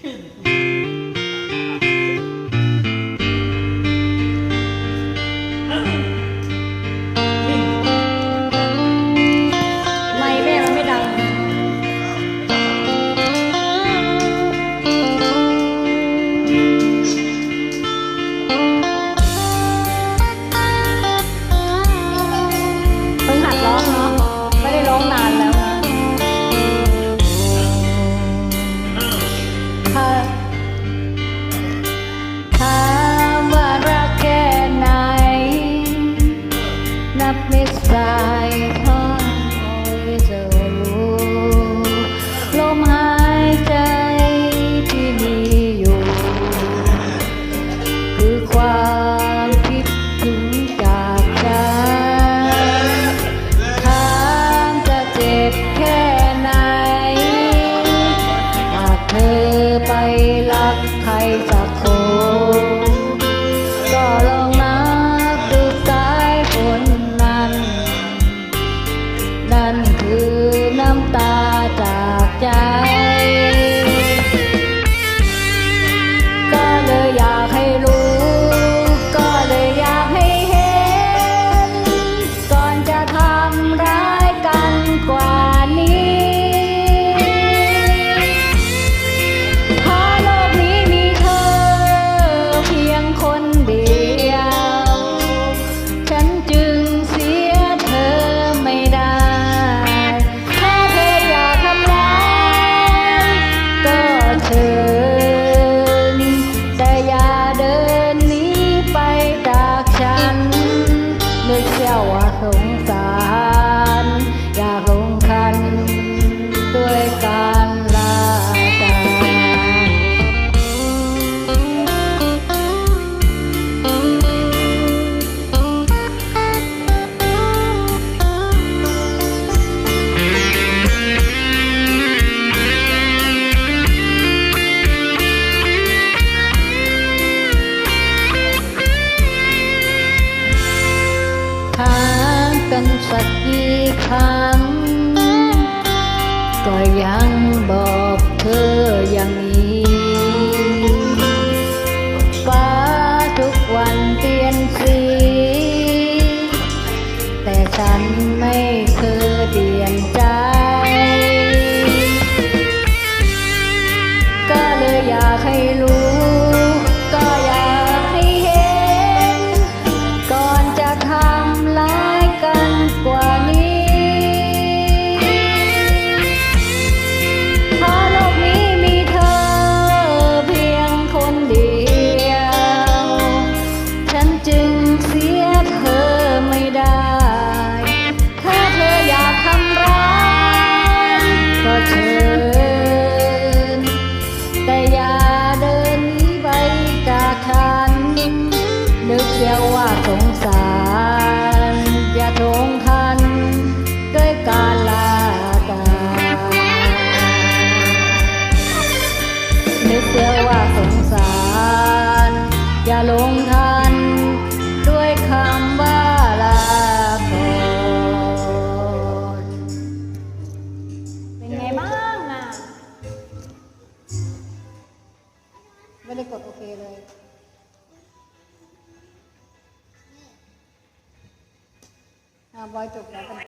Hmm. ครั้ง ก็ยังบอกเธออย่างนี้ฟ้าทุกวันเปลี่ยนสี แต่ฉันไม่เคยดี ลงทัน ด้วยคำว่าลาก่อนเป็นไงบ้างอะ ไม่ได้กดโอเคเลยอ่าบอยจบแล้วกัน